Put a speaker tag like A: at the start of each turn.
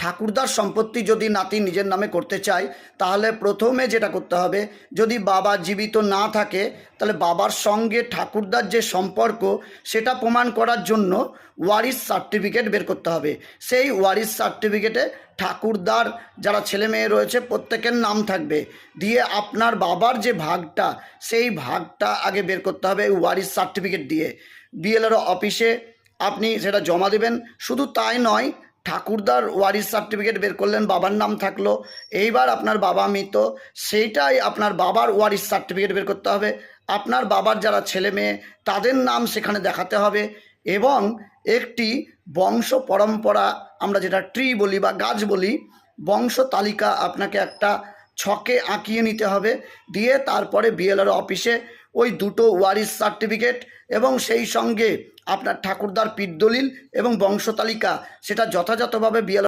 A: ঠাকুরদার সম্পত্তি যদি নাতি নিজের নামে করতে চায়, তাহলে প্রথমে যেটা করতে হবে, যদি বাবা জীবিত না থাকে, তাহলে বাবার সঙ্গে ঠাকুরদার যে সম্পর্ক, সেটা প্রমাণ করার জন্য ওয়ারিস সার্টিফিকেট বের করতে হবে। সেই ওয়ারিস সার্টিফিকেটে ঠাকুরদার যারা ছেলে মেয়ে রয়েছে, প্রত্যেকের নাম থাকবে। দিয়ে আপনার বাবার যে ভাগটা, সেই ভাগটা আগে বের করতে হবে ওয়ারিস সার্টিফিকেট দিয়ে। বিএলআর অফিসে আপনি সেটা জমা দেবেন। শুধু তাই নয় ঠাকুরদার ওয়ারিস সার্টিফিকেট বের করলেন, বাবার নাম থাকল। এইবার আপনার বাবা মৃত, সেইটাই আপনার বাবার ওয়ারিস সার্টিফিকেট বের করতে হবে। আপনার বাবার যারা ছেলে মেয়ে, তাদের নাম সেখানে দেখাতে হবে এবং একটি বংশ পরম্পরা আমরা যেটা ট্রি বলি বা গাছ বলি, বংশ তালিকা আপনাকে একটা ছকে আঁকিয়ে নিতে হবে। দিয়ে তারপরে বিএলআর অফিসে ওই দুটো ওয়ারিস সার্টিফিকেট এবং সেই সঙ্গে আপনার ঠাকুরদার পিঠ দলিল এবং বংশ তালিকা, সেটা যথাযথভাবে বিএল